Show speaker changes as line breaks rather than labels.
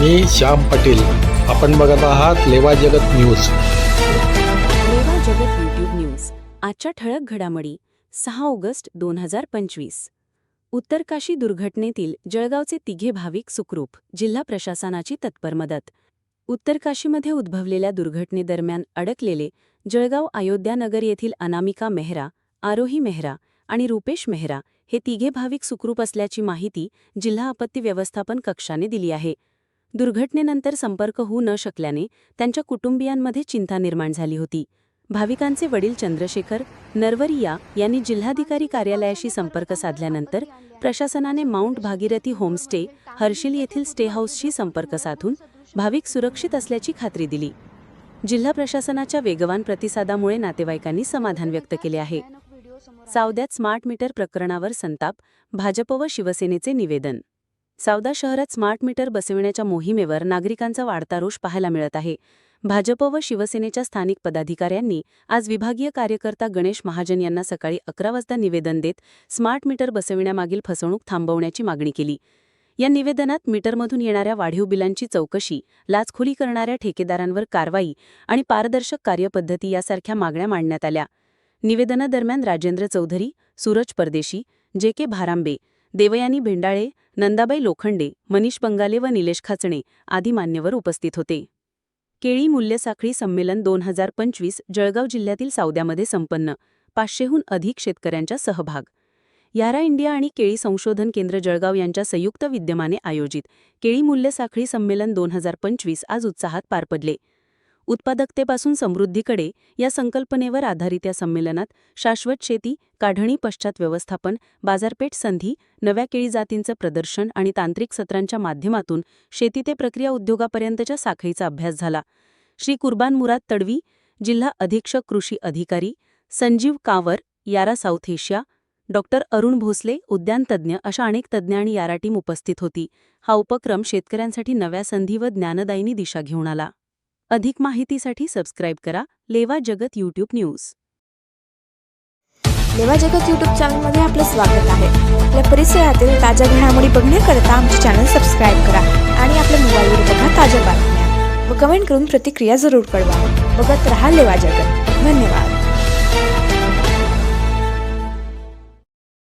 मी श्याम पाटील. आपण बघत आहात लेवा जगत न्यूज.
लेवा जगत यूट्यूब न्यूज. आजच्या ठळक घडामोडी सहा ऑगस्ट दोन हजार पंचवीस. उत्तरकाशी दुर्घटनेतील जळगावचे तिघे भाविक सुखरूप जिल्हा प्रशासनाची तत्पर मदत. उत्तरकाशीमध्ये उद्भवलेल्या दुर्घटनेदरम्यान अडकलेले जळगाव अयोध्यानगर येथील अनामिका मेहरा आरोही मेहरा आणि रुपेश मेहरा हे तिघे भाविक सुखरूप असल्याची माहिती जिल्हा आपत्ती व्यवस्थापन कक्षाने दिली आहे. दुर्घटनेनंतर संपर्क होऊ न शकल्याने त्यांच्या कुटुंबियांमध्ये चिंता निर्माण झाली होती. भाविकांचे वडील चंद्रशेखर नरवरिया यांनी जिल्हाधिकारी कार्यालयाशी संपर्क साधल्यानंतर प्रशासनाने माउंट भागीरथी होमस्टे हर्षिल येथील स्टे हाऊसशी संपर्क साधून भाविक सुरक्षित असल्याची खात्री दिली. जिल्हा प्रशासनाच्या वेगवान प्रतिसादामुळे नातेवाईकांनी समाधान व्यक्त केले आहे. सावद्यात स्मार्ट मीटर प्रकरणावर संताप भाजप व शिवसेनेचे निवेदन सावदा शहरात स्मार्ट मीटर बसविण्याच्या मोहिमेवर नागरिकांचा वाढता रोष पाहायला मिळत आहे. भाजप व शिवसेनेच्या स्थानिक पदाधिकाऱ्यांनी आज विभागीय कार्यकर्ता गणेश महाजन यांना सकाळी अकरा वाजता निवेदन देत स्मार्ट मीटर बसविण्यामागील फसवणूक थांबवण्याची मागणी केली. या निवेदनात मीटरमधून येणाऱ्या वाढीव बिलांची चौकशी लाचखोली करणाऱ्या ठेकेदारांवर कारवाई आणि पारदर्शक कार्यपद्धती यासारख्या मागण्या मांडण्यात आल्या. निवेदनादरम्यान राजेंद्र चौधरी सूरज परदेशी जे के भारांबे देवयानी भेंडाळे नंदाबाई लोखंडे मनीष बंगाले व निलेश खाचणे आदी मान्यवर उपस्थित होते. केळी मूल्यसाखळी संमेलन दोन हजार पंचवीस जळगाव जिल्ह्यातील सावद्यामध्ये संपन्न पाचशेहून अधिक शेतकऱ्यांचा सहभाग. यारा इंडिया आणि केळी संशोधन केंद्र जळगाव यांच्या संयुक्त विद्यमाने आयोजित केळी मूल्यसाखळी संमेलन दोन हजार पंचवीस आज उत्साहात पार पडले. उत्पादकतेपासून समृद्धीकडे या संकल्पनेवर आधारित या संमेलनात शाश्वत शेती काढणी पश्चात व्यवस्थापन बाजारपेठ संधी नव्या केळी जातींचं प्रदर्शन आणि तांत्रिक सत्रांच्या माध्यमातून शेती ते प्रक्रिया उद्योगापर्यंतच्या साखळीचा अभ्यास झाला. श्री कुर्बान मुराद तडवी जिल्हा अधीक्षक कृषी अधिकारी Sanjeev Kanwar Yara South Asia doctor Arun Bhosale उद्यानतज्ज्ञ अशा अनेक तज्ज्ञ आणि यारा टीम उपस्थित होती. हा उपक्रम शेतकऱ्यांसाठी नव्या संधी व ज्ञानदायिनी दिशा घेऊन आला. अधिक माहितीसाठी सबस्क्राईब करा. लेवा जगत यूट्यूब न्यूज
लेवा जगत यूट्यूब चॅनलमध्ये आपलं स्वागत आहे. आपल्या परिसरातील ताज्या घडामोडी बघण्याकरता आमचे चॅनल सबस्क्राईब करा आणि आपल्या मोबाईलवर बघा ताज्या बातम्या. व कमेंट करून प्रतिक्रिया जरूर कळवा. बघत राहा लेवा जगत. धन्यवाद.